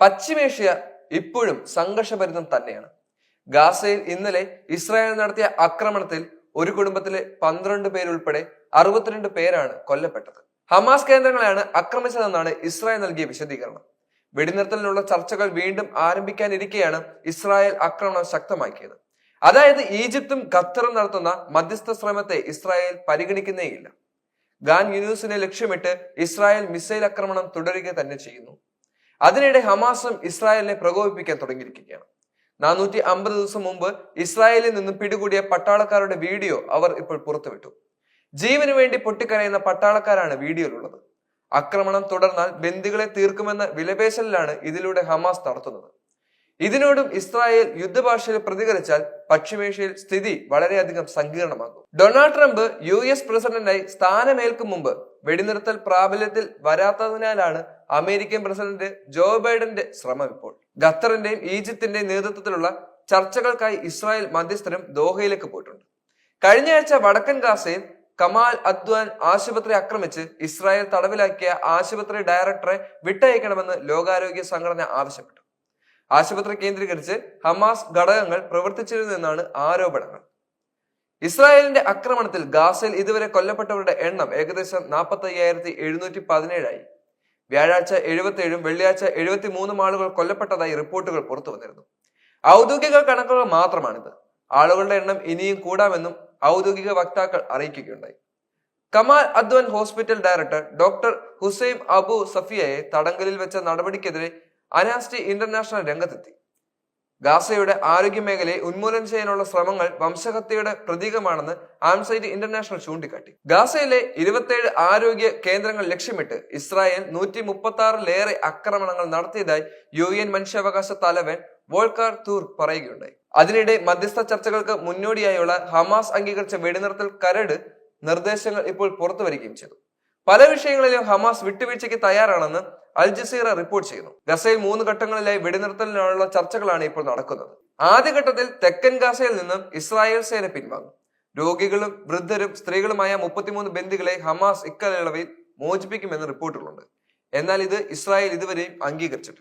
പശ്ചിമേഷ്യ ഇപ്പോഴും സംഘർഷഭരിതം തന്നെയാണ്. ഗാസയിൽ ഇന്നലെ ഇസ്രായേൽ നടത്തിയ ആക്രമണത്തിൽ ഒരു കുടുംബത്തിലെ പന്ത്രണ്ട് പേരുൾപ്പെടെ അറുപത്തിരണ്ട് പേരാണ് കൊല്ലപ്പെട്ടത്. ഹമാസ് കേന്ദ്രങ്ങളെയാണ് ആക്രമിച്ചതെന്നാണ് ഇസ്രായേൽ നൽകിയ വിശദീകരണം. വെടിനിർത്തലിനുള്ള ചർച്ചകൾ വീണ്ടും ആരംഭിക്കാനിരിക്കെയാണ് ഇസ്രായേൽ ആക്രമണം ശക്തമാക്കിയത്. അതായത് ഈജിപ്തും ഖത്തറും നടത്തുന്ന മധ്യസ്ഥ ശ്രമത്തെ ഇസ്രായേൽ പരിഗണിക്കുന്നേയില്ല. ഗാൻ യൂനിവേഴ്സിനെ ലക്ഷ്യമിട്ട് ഇസ്രായേൽ മിസൈൽ ആക്രമണം തുടരുക തന്നെ ചെയ്യുന്നു. അതിനിടെ ഹമാസും ഇസ്രായേലിനെ പ്രകോപിപ്പിക്കാൻ തുടങ്ങിയിരിക്കുകയാണ്. നാനൂറ്റി അമ്പത് ദിവസം മുമ്പ് ഇസ്രായേലിൽ നിന്നും പിടികൂടിയ പട്ടാളക്കാരുടെ വീഡിയോ അവർ ഇപ്പോൾ പുറത്തുവിട്ടു. ജീവന് വേണ്ടി പൊട്ടിക്കരയുന്ന പട്ടാളക്കാരാണ് വീഡിയോയിലുള്ളത്. ആക്രമണം തുടർന്നാൽ ബന്ദികളെ തീർക്കുമെന്ന വിലപേശലിലാണ് ഇതിലൂടെ ഹമാസ് നടത്തുന്നത്. ഇതിനോടും ഇസ്രായേൽ യുദ്ധഭാഷയിൽ പ്രതികരിച്ചാൽ പശ്ചിമേഷ്യയിൽ സ്ഥിതി വളരെയധികം സങ്കീർണമാകും. ഡൊണാൾഡ് ട്രംപ് യു എസ് പ്രസിഡന്റായി സ്ഥാനമേൽക്കും മുമ്പ് വെടിനിർത്തൽ പ്രാബല്യത്തിൽ വരാത്തതിനാലാണ് അമേരിക്കൻ പ്രസിഡന്റ് ജോ ബൈഡന്റെ ശ്രമം ഇപ്പോൾ. ഖത്തറിന്റെയും ഈജിപ്തിന്റെയും നേതൃത്വത്തിലുള്ള ചർച്ചകൾക്കായി ഇസ്രായേൽ മധ്യസ്ഥരും ദോഹയിലേക്ക് പോയിട്ടുണ്ട്. കഴിഞ്ഞ ആഴ്ച വടക്കൻ ഗാസയിൽ കമാൽ അദ്വാൻ ആശുപത്രി ആക്രമിച്ച് ഇസ്രായേൽ തടവിലാക്കിയ ആശുപത്രി ഡയറക്ടറെ വിട്ടയക്കണമെന്ന് ലോകാരോഗ്യ സംഘടന ആവശ്യപ്പെട്ടു. ആശുപത്രി കേന്ദ്രീകരിച്ച് ഹമാസ് ഘടകങ്ങൾ പ്രവർത്തിച്ചിരുന്നെന്നാണ് ആരോപണങ്ങൾ. ഇസ്രായേലിന്റെ ആക്രമണത്തിൽ ഗാസയിൽ ഇതുവരെ കൊല്ലപ്പെട്ടവരുടെ എണ്ണം ഏകദേശം നാൽപ്പത്തി അയ്യായിരത്തി എഴുന്നൂറ്റി പതിനേഴായി വ്യാഴാഴ്ച എഴുപത്തിയേഴും വെള്ളിയാഴ്ച എഴുപത്തി മൂന്നും ആളുകൾ കൊല്ലപ്പെട്ടതായി റിപ്പോർട്ടുകൾ പുറത്തു വന്നിരുന്നു. ഔദ്യോഗിക കണക്കുകൾ മാത്രമാണിത്. ആളുകളുടെ എണ്ണം ഇനിയും കൂടാമെന്നും ഔദ്യോഗിക വക്താക്കൾ അറിയിക്കുകയുണ്ടായി. Kamal Adwan hospital director doctor Hussain Abu സഫിയയെ തടങ്കലിൽ വെച്ച നടപടിക്കെതിരെ അനാസ്റ്റി ഇന്റർനാഷണൽ രംഗത്തെത്തി. ഗാസയുടെ ആരോഗ്യ മേഖലയെ ഉന്മൂലനം ചെയ്യാനുള്ള ശ്രമങ്ങൾ വംശഹത്യയുടെ പ്രതീകമാണെന്ന് ആംസൈറ്റ് ഇന്റർനാഷണൽ ചൂണ്ടിക്കാട്ടി. ഗാസയിലെ ഇരുപത്തേഴ് ആരോഗ്യ കേന്ദ്രങ്ങൾ ലക്ഷ്യമിട്ട് ഇസ്രായേൽ നൂറ്റി മുപ്പത്തി ആറിലേറെ ആക്രമണങ്ങൾ നടത്തിയതായി യു എൻ മനുഷ്യാവകാശ തലവൻ വോൾക്കാർ തൂർ പറയുകയുണ്ടായി. അതിനിടെ മധ്യസ്ഥ ചർച്ചകൾക്ക് മുന്നോടിയായുള്ള ഹമാസ് അംഗീകരിച്ച വെടിനിർത്തൽ കരട് നിർദ്ദേശങ്ങൾ ഇപ്പോൾ പുറത്തു വരികയും ചെയ്തു. പല വിഷയങ്ങളിലും ഹമാസ് വിട്ടുവീഴ്ചയ്ക്ക് തയ്യാറാണെന്ന് അൽ ജസീറ റിപ്പോർട്ട് ചെയ്യുന്നു. ഗസയിൽ മൂന്ന് ഘട്ടങ്ങളിലായി വെടിനിർത്തലിനുള്ള ചർച്ചകളാണ് ഇപ്പോൾ നടക്കുന്നത്. ആദ്യഘട്ടത്തിൽ തെക്കൻ ഗാസയിൽ നിന്നും ഇസ്രായേൽ സേന പിൻവാങ്ങും. രോഗികളും വൃദ്ധരും സ്ത്രീകളുമായ മുപ്പത്തിമൂന്ന് ബന്ദികളെ ഹമാസ് ഇക്കാലയളവിൽ മോചിപ്പിക്കുമെന്ന് റിപ്പോർട്ടുകളുണ്ട്. എന്നാൽ ഇത് ഇസ്രായേൽ ഇതുവരെയും അംഗീകരിച്ചിട്ടില്ല.